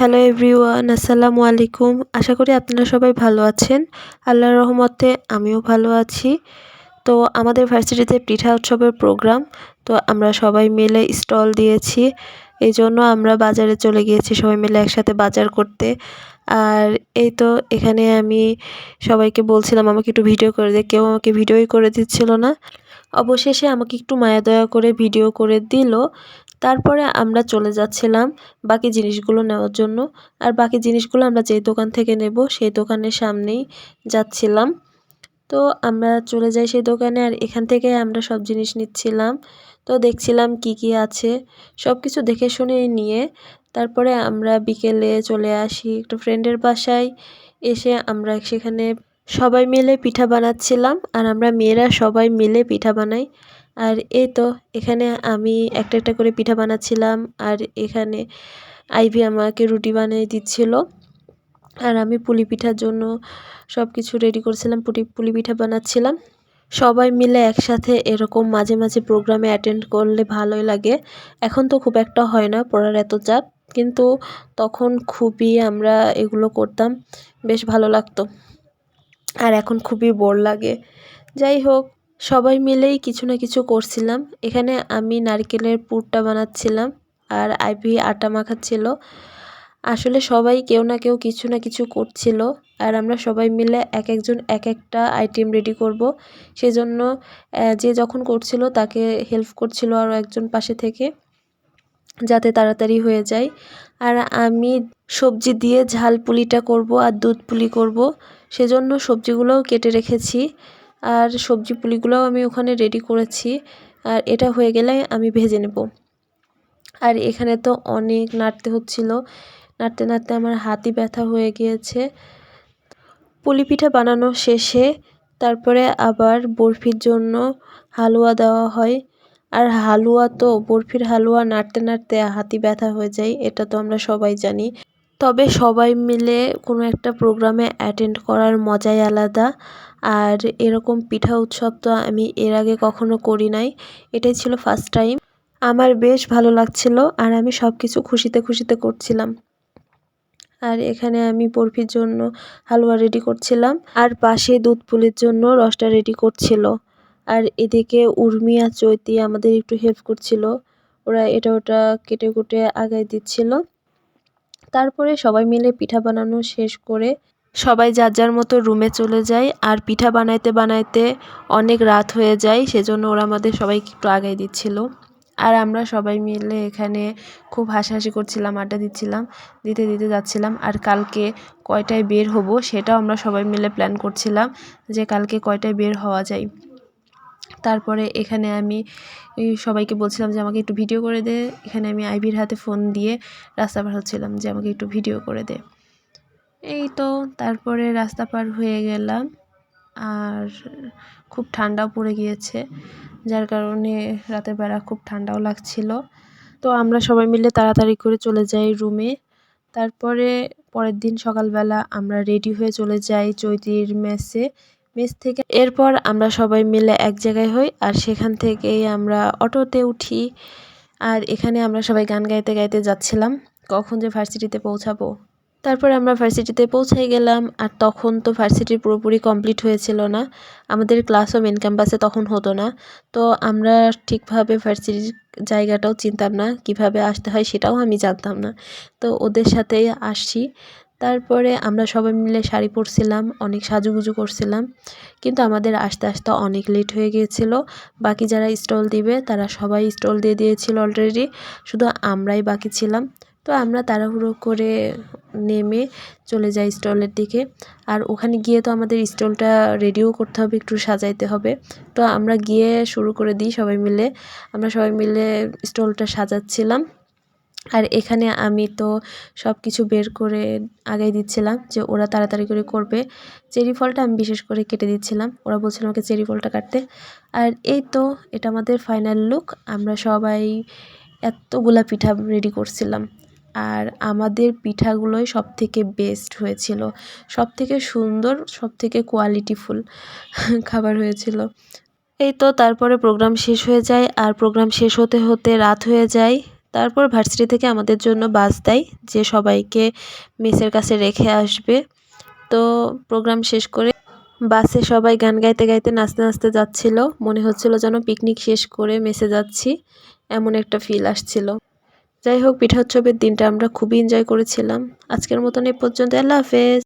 Hello everyone আসসালামু আলাইকুম আশা করি আপনারা সবাই ভালো আছেন। আল্লাহর রহমতে আমিও ভালো আছি। তো আমাদের ভার্সিটিতে পিঠা উৎসবের প্রোগ্রাম। তো আমরা সবাই মিলে স্টল দিয়েছি। এই জন্য আমরা বাজারে চলে গিয়েছি সবাই মিলে একসাথে বাজার করতে। আর এই তো এখানে আমি সবাইকে বলছিলাম, আমাকে একটু ভিডিও করে দে। কেউ আমাকে ভিডিওই করে দিচ্ছিল না। অবশেষে আমাকে একটু মায়া দয়া করে ভিডিও করে দিল। তারপরে আমরা চলে যাচ্ছিলাম বাকি জিনিসগুলো নেওয়ার জন্য। আর বাকি জিনিসগুলো আমরা যেই দোকান থেকে নেব সেই দোকানের সামনেই যাচ্ছিলাম। তো আমরা চলে যাই সেই দোকানে আর এখান থেকে আমরা সব জিনিস নিচ্ছিলাম। তো দেখছিলাম কি কি আছে। সব কিছু দেখে শুনে নিয়ে তারপরে আমরা বিকেলে চলে আসি একটা ফ্রেন্ডের বাসায়। এসে আমরা সেখানে সবাই মিলে পিঠা বানাচ্ছিলাম। আর আমরা মেয়েরা সবাই মিলে পিঠা বানাই। আর এই তো, এখানে আমি একটা একটা করে পিঠা বানাচ্ছিলাম আর এখানে আইভি আমাকে রুটি বানিয়ে দিচ্ছিল। আর আমি পুলি পিঠার জন্য সব কিছু রেডি করছিলাম পুলি পুলি পিঠা বানাচ্ছিলাম। সবাই মিলে একসাথে এরকম মাঝে মাঝে প্রোগ্রামে অ্যাটেন্ড করলে ভালোই লাগে। এখন তো খুব একটা হয় না, পড়ার এত চাপ। কিন্তু তখন খুবই আমরা এগুলো করতাম, বেশ ভালো লাগতো। আর এখন খুবই বোর লাগে। যাই হোক সবাই মিলেই কিছু না কিছু করছিলাম। এখানে আমি নারকেলের পুরটা বানাচ্ছিলাম আর আইভি আটা মাখাচ্ছিল। আসলে সবাই কেউ না কেউ কিছু না কিছু করছিল আর আমরা সবাই মিলে এক একজন এক একটা আইটেম রেডি করব। সেজন্য যে যখন করছিল তাকে হেল্প করছিল আরও একজন পাশে থেকে যাতে তাড়াতাড়ি হয়ে যায়। আর আমি সবজি দিয়ে ঝাল পুলিটা করব আর দুধ পুলি করব। সেজন্য সবজিগুলোও কেটে রেখেছি। আর সবজি পুলিগুলোও আমি ওখানে রেডি করেছি। আর এটা হয়ে গেলে আমি ভেজে নেব। আর এখানে তো অনেক নাড়তে হচ্ছিল। নাড়তে নাড়তে আমার হাতি ব্যথা হয়ে গিয়েছে। পুলি পিঠা বানানো শেষে তারপরে আবার বরফির জন্য হালুয়া দেওয়া হয়। আর হালুয়া তো, বরফির হালুয়া নাড়তে নাড়তে হাতি ব্যথা হয়ে যায়, এটা তো আমরা সবাই জানি। তবে সবাই মিলে কোনো একটা প্রোগ্রামে অ্যাটেন্ড করার মজাই আলাদা। আর এরকম পিঠা উৎসব তো আমি এর আগে কখনো করি নাই। এটাই ছিল ফার্স্ট টাইম আমার বেশ ভালো লাগছিল আর আমি সব কিছু খুশিতে খুশিতে করছিলাম। আর এখানে আমি বরফির জন্য হালুয়া রেডি করছিলাম। আর পাশে দুধ পুলির জন্য রসটা রেডি করছিল। আর এদিকে উর্মি আর চৈতি আমাদের একটু হেল্প করছিল। ওরা এটা ওটা কেটে কুটে আগায় দিচ্ছিল। তারপরে সবাই মিলে পিঠা বানানো শেষ করে সবাই যার যার মতো রুমে চলে যায়। আর পিঠা বানাইতে বানাইতে অনেক রাত হয়ে যায়, সেজন্য ওরা আমাদের সবাইকে একটু আগাই দিচ্ছিল। আর আমরা সবাই মিলে এখানে খুব হাসাহাসি করছিলাম, আড্ডা দিচ্ছিলাম, দিতে দিতে যাচ্ছিলাম। আর কালকে কয়টায় বের হব সেটাও আমরা সবাই মিলে প্ল্যান করছিলাম যে কালকে কয়টায় বের হওয়া যায়। তারপরে এখানে আমি সবাইকে বলছিলাম যে আমাকে একটু ভিডিও করে দে। এখানে আমি আইভির হাতে ফোন দিয়ে রাস্তা পার হচ্ছিলাম যে আমাকে একটু ভিডিও করে দে। এই তো তারপরে রাস্তা পার হয়ে গেলাম আর খুব ঠান্ডাও পড়ে গিয়েছে, যার কারণে রাতের বেলা খুব ঠান্ডাও লাগছিল। তো আমরা সবাই মিলে তাড়াতাড়ি করে চলে যাই রুমে। তারপরে পরের দিন সকালবেলা আমরা রেডি হয়ে চলে যাই চৈতির মেসে। মেস থেকে। এরপর আমরা সবাই মিলে এক জায়গায় হই আর সেখান থেকেই আমরা অটোতে উঠি আর এখানে আমরা সবাই গান গাইতে গাইতে যাচ্ছিলাম, কখন যে ভার্সিটিতে পৌঁছাবো। তারপর আমরা ভার্সিটিতে পৌঁছাই গেলাম আর তখন তো ভার্সিটি পুরোপুরি কমপ্লিট হয়েছিল না, আমাদের ক্লাসও মেন ক্যাম্পাসে তখন হতো না। তো আমরা ঠিকভাবে ভার্সিটির জায়গাটাও চিনতাম না, কীভাবে আসতে হয় সেটাও আমি জানতাম না। তো ওদের সাথেই আসছি। তারপরে আমরা সবাই মিলে শাড়ি পরছিলাম, অনেক সাজুগুজু করছিলাম। কিন্তু আমাদের আস্তে আস্তে অনেক লেট হয়ে গিয়েছিল। বাকি যারা স্টল দিবে, তারা সবাই স্টল দিয়ে দিয়েছিল অলরেডি শুধু আমরাই বাকি ছিলাম। তো আমরা তাড়াহুড়ো করে নেমে চলে যাই স্টলের দিকে। আর ওখানে গিয়ে তো আমাদের স্টলটা রেডিও করতে হবে, একটু সাজাইতে হবে। তো আমরা গিয়ে শুরু করে দিই সবাই মিলে। আমরা সবাই মিলে স্টলটা সাজাচ্ছিলাম। আর এখানে আমি তো সব কিছু বের করে আগাই দিচ্ছিলাম যে ওরা তাড়াতাড়ি করে করবে। চেরি ফলটা আমি বিশেষ করে কেটে দিচ্ছিলাম। ওরা বলছিল আমাকে চেরি ফলটা কাটতে। আর এই তো এটা আমাদের ফাইনাল লুক আমরা সবাই এতগুলা পিঠা রেডি করছিলাম। আর আমাদের পিঠাগুলোই সব থেকে বেস্ট হয়েছিল। সব থেকে সুন্দর সব থেকে কোয়ালিটিফুল খাবার হয়েছিল। এই তো তারপরে প্রোগ্রাম শেষ হয়ে যায়। আর প্রোগ্রাম শেষ হতে হতে রাত হয়ে যায়। তারপর ভার্সিটি থেকে আমাদের জন্য বাস দেয়, যে সবাইকে মেসের কাছে রেখে আসবে। তো প্রোগ্রাম শেষ করে বাসে সবাই গান গাইতে গাইতে নাচতে নাচতে যাচ্ছিল। মনে হচ্ছিল যেন পিকনিক শেষ করে মেসে যাচ্ছি, এমন একটা ফিল আসছিল। যাই হোক পিঠা উৎসবের দিনটা আমরা খুবই এনজয় করেছিলাম। আজকের মতন এ পর্যন্ত, আল্লাহ হাফেজ।